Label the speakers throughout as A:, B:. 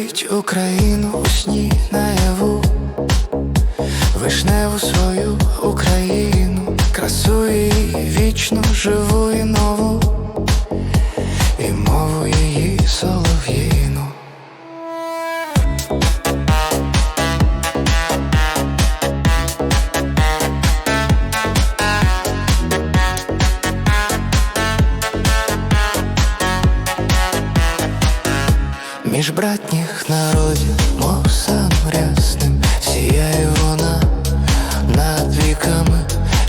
A: Любіть Україну у сні наяву, вишневу свою Україну, красу її вічно живу і нову, Між братніх народів, мов сам рясним, сіяє вона над віками.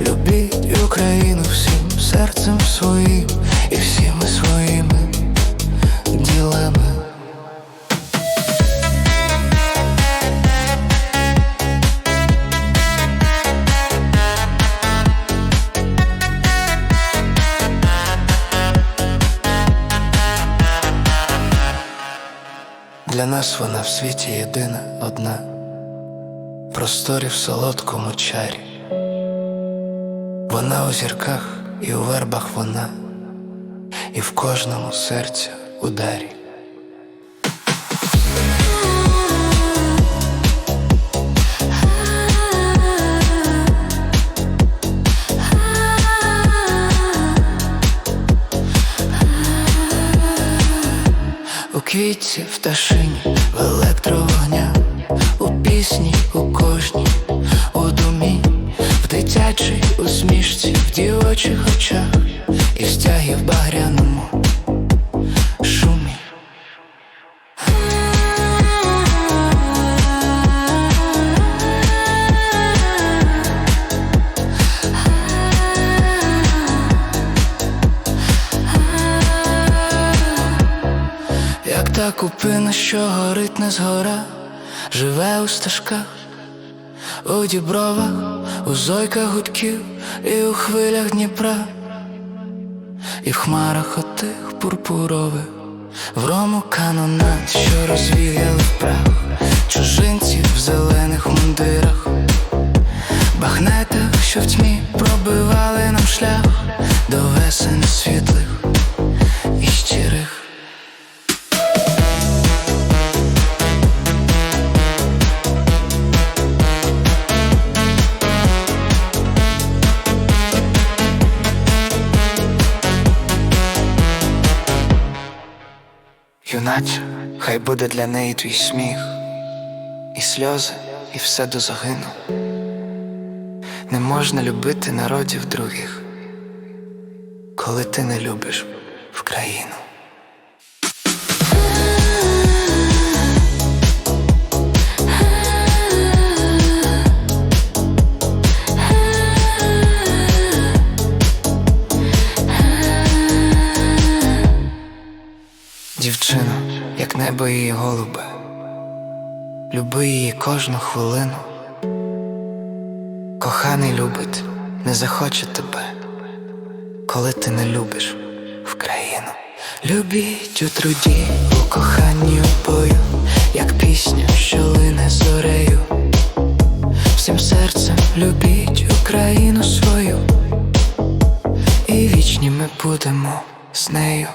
A: Любіть Україну всім серцем своїм Для нас вона в світі єдина одна, просторі в солодкому чарі. Вона у зірках і у вербах вона, і в кожному серця ударі. У квітці, в пташині, в електровогня, у пісні, у кожній, у думі, в дитячій усмішці, в дівочих очах, і в стягі та купина, що горить не згора, живе у стежках, у дібровах, у зойках гудків і у хвилях Дніпра, і в хмарах отих пурпурових, в рому канонат, що розвіяли прах, чужинців в зелених мундирах, бахнетах, що в тьмі пробивали нам шлях. До весен світлих Юначе, хай буде для неї твій сміх, і сльози, і все до загину. Не можна любити народів других, коли ти не любиш в країну. Як небо її голубе, люби її кожну хвилину. Коханий любить, не захоче тебе, коли ти не любиш в країну. Любіть у труді, у коханні у бою, як пісня, що лине зорею. Всім серцем любіть Україну свою, і вічні ми будемо з нею.